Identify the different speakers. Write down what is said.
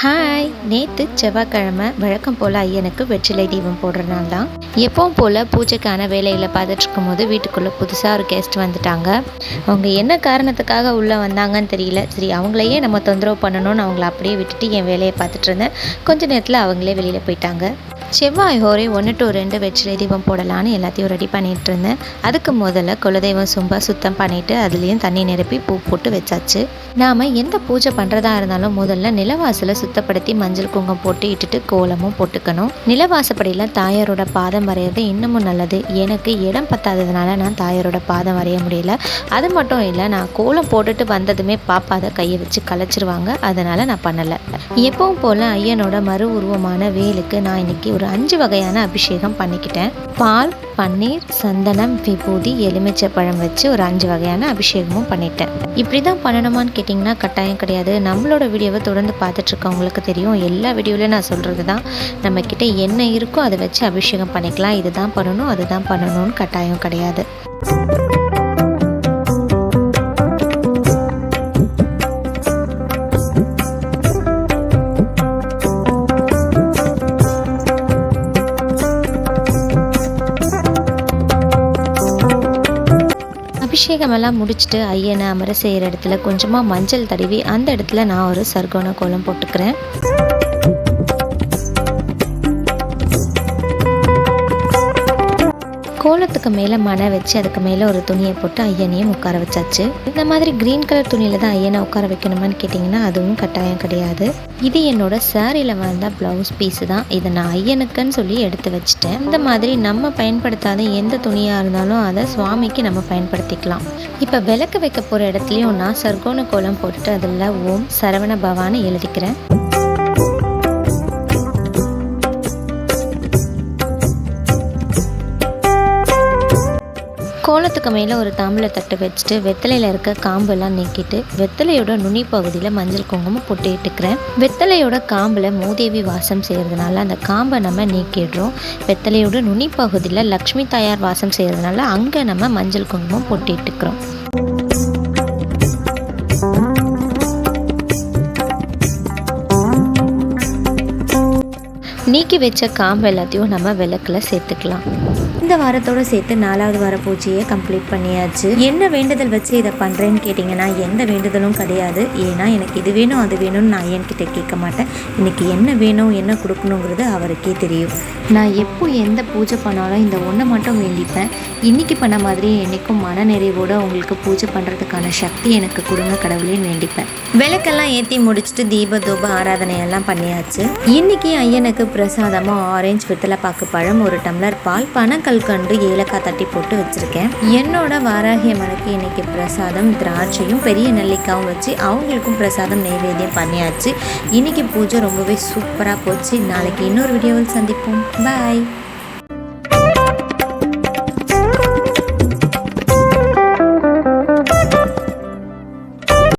Speaker 1: Hi நேற்று செவ்வாய்க்கிழமை. வழக்கம் போல் ஐயனுக்கு வெற்றிலை தீபம் போடுற நாள் தான். எப்பவும் போல் பூஜைக்கான வேலையில் பார்த்துட்டு இருக்கும்போது வீட்டுக்குள்ளே புதுசாக ஒரு கெஸ்ட் வந்துட்டாங்க. அவங்க என்ன காரணத்துக்காக உள்ளே வந்தாங்கன்னு தெரியல. சரி அவங்களையே நம்ம தொந்தரவு பண்ணணும்னு அவங்கள அப்படியே விட்டுட்டு என் வேலையை பார்த்துட்டு இருந்தேன் கொஞ்ச நேரத்தில் அவங்களே வெளியில் போயிட்டாங்க. செவ்வாய் ஹோரே ஒன்று டு ரெண்டு வெற்றிலை தீபம் போடலான்னு எல்லாத்தையும் ரெடி பண்ணிகிட்டு இருந்தேன் அதுக்கு முதல்ல குலதெய்வம் சும்பா சுத்தம் பண்ணிவிட்டு அதுலேயும் தண்ணி நிரப்பி பூ போட்டு வச்சாச்சு. நாம் எந்த பூஜை பண்ணுறதா இருந்தாலும் முதல்ல நிலவாசலை சுத்தப்படுத்தி மஞ்சள் குங்கம் போட்டு இட்டுட்டு கோலமும் போட்டுக்கணும். நிலவாசப்படியில் தாயாரோட பாதம் வரைகிறது இன்னமும் நல்லது. எனக்கு இடம் பத்தாததுனால நான் தாயாரோட பாதம் வரைய முடியல. அது மட்டும் இல்லை நான் கோலம் போட்டுட்டு வந்ததுமே பாப்பா அதை கையை வச்சு கலைச்சிருவாங்க அதனால் நான் பண்ணலை. எப்பவும் போல் ஐயனோட மறு உருவமான வேலுக்கு நான் இன்னைக்கு ஒரு அஞ்சு வகையான அபிஷேகம் பண்ணிக்கிட்டேன். பால் பன்னீர் சந்தனம் விபூதி எலுமிச்சை பழம் வச்சு ஒரு அஞ்சு வகையான அபிஷேகமும் பண்ணிட்டேன். இப்படி தான் பண்ணணுமான்னு கேட்டிங்கன்னா கட்டாயம் கிடையாது. நம்மளோட வீடியோவை தொடர்ந்து பார்த்துட்ருக்கவங்களுக்கு தெரியும். எல்லா வீடியோவிலையும் நான் சொல்கிறது தான் நம்மக்கிட்ட என்ன இருக்கோ அதை வச்சு அபிஷேகம் பண்ணிக்கலாம். இதுதான் பண்ணணும் அதுதான் பண்ணணும்னு கட்டாயம் கிடையாது. அபிஷேகமெல்லாம் முடிச்சுட்டு ஐயனை அமர செய்கிற இடத்துல கொஞ்சமாக மஞ்சள் தடவி அந்த இடத்துல நான் ஒரு சர்க்கோண கோலம் போட்டுக்கிறேன். கோலத்துக்கு மேலே மனை வச்சு அதுக்கு மேலே ஒரு துணியை போட்டு ஐயனையும் உட்கார வச்சாச்சு. இந்த மாதிரி க்ரீன் கலர் துணியில் தான் ஐயனை உட்கார வைக்கணுமான்னு கேட்டிங்கன்னா அதுவும் கட்டாயம் கிடையாது. இது என்னோட சாரியில் வந்த ப்ளவுஸ் பீஸு தான். இதை நான் ஐயனுக்குன்னு சொல்லி எடுத்து வச்சுட்டேன். இந்த மாதிரி நம்ம பயன்படுத்தாத எந்த துணியாக இருந்தாலும் அதை சுவாமிக்கு நம்ம பயன்படுத்திக்கலாம். இப்போ விளக்கு வைக்க போகிற இடத்துலையும் நான் சர்க்கோண கோலம் போட்டுட்டு அதில் ஓம் சரவண பவான்னு எழுதிக்கிறேன். கோலத்துக்கு மேலே ஒரு தாம்பளை தட்டு வச்சுட்டு வெத்தலையில் இருக்க காம்பெல்லாம் நீக்கிட்டு வெத்தலையோட நுனி பகுதியில் மஞ்சள் குங்குமம் பொட்டு வெத்தலையோட காம்பில் மூதேவி வாசம் செய்கிறதுனால அந்த காம்பை நம்ம நீக்கிடுறோம். வெத்தலையோட நுனி பகுதியில் லக்ஷ்மி தாயார் வாசம் செய்கிறதுனால அங்கே நம்ம மஞ்சள் குங்குமம் பொட்டு நீக்கி வச்ச காம்பு எல்லாத்தையும் நம்ம விளக்கில் சேர்த்துக்கலாம். இந்த வாரத்தோட சேர்த்து நாலாவது வார பூஜையை கம்ப்ளீட் பண்ணியாச்சு. என்ன வேண்டுதல் வச்சு இதை பண்ணுறேன்னு கேட்டிங்கன்னா எந்த வேண்டுதலும் கிடையாது. ஏன்னா எனக்கு இது வேணும் அது வேணும்னு நான் என்கிட்ட கேட்க மாட்டேன். இன்னைக்கு என்ன வேணும் என்ன கொடுக்கணுங்கிறது அவருக்கே தெரியும். நான் எப்போ எந்த பூஜை பண்ணாலும் இந்த ஒன்றை மட்டும் வேண்டிப்பேன். இன்னைக்கு பண்ண மாதிரி என்னைக்கும் மன நிறைவோடு உங்களுக்கு பூஜை பண்ணுறதுக்கான சக்தி எனக்கு கொடுங்க கடவுளையும் வேண்டிப்பேன். விளக்கெல்லாம் ஏற்றி முடிச்சுட்டு தீப தூப ஆராதனையெல்லாம் பண்ணியாச்சு. இன்னைக்கு ஐயனுக்கு பிரசாதமாக ஆரஞ்சு வித்தலைப்பாக்கு பழம் ஒரு டம்ளர் பால் பனக்கல்கண்டு ஏலக்காய் தட்டி போட்டு வச்சுருக்கேன். என்னோட வாராகிய மனைக்கு இன்றைக்கி பிரசாதம் திராட்சையும் பெரிய நெல்லிக்காயும் வச்சு அவங்களுக்கும் பிரசாதம் நைவேத்தியம் பண்ணியாச்சு. இன்னைக்கு பூஜை ரொம்பவே சூப்பராக போச்சு. நாளைக்கு இன்னொரு வீடியோவில் சந்திப்போம். பாய்